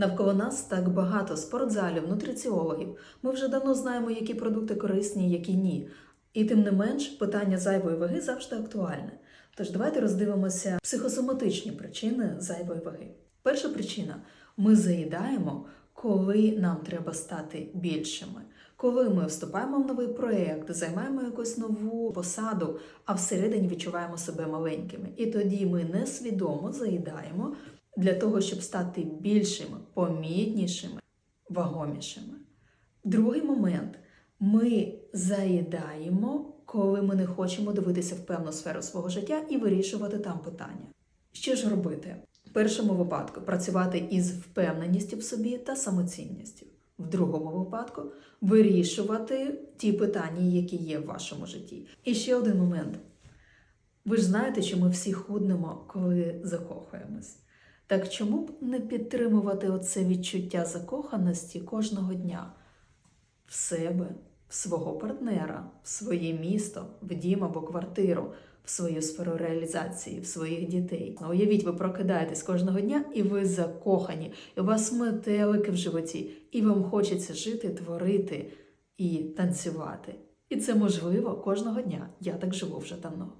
Навколо нас так багато спортзалів, нутриціологів. Ми вже давно знаємо, які продукти корисні, які ні. І тим не менш, питання зайвої ваги завжди актуальне. Тож давайте роздивимося психосоматичні причини зайвої ваги. Перша причина ми заїдаємо, коли нам треба стати більшими. Коли ми вступаємо в новий проєкт, займаємо якусь нову посаду, а всередині відчуваємо себе маленькими. І тоді ми несвідомо заїдаємо для того, щоб стати більшими, помітнішими, вагомішими. Другий момент ми заїдаємо, коли ми не хочемо дивитися в певну сферу свого життя і вирішувати там питання. Що ж робити? В першому випадку працювати із впевненістю в собі та самоцінністю. В другому випадку вирішувати ті питання, які є в вашому житті. І ще один момент. Ви ж знаєте, що ми всі худнемо, коли закохуємось. Так чому б не підтримувати оце відчуття закоханості кожного дня в себе, в свого партнера, в своє місто, в дім або квартиру, в свою сферу реалізації, в своїх дітей? Ну, Уявіть, ви прокидаєтесь кожного дня і ви закохані, і у вас метелики в животі, і вам хочеться жити, творити і танцювати. І це можливо кожного дня. Я так живу вже давно.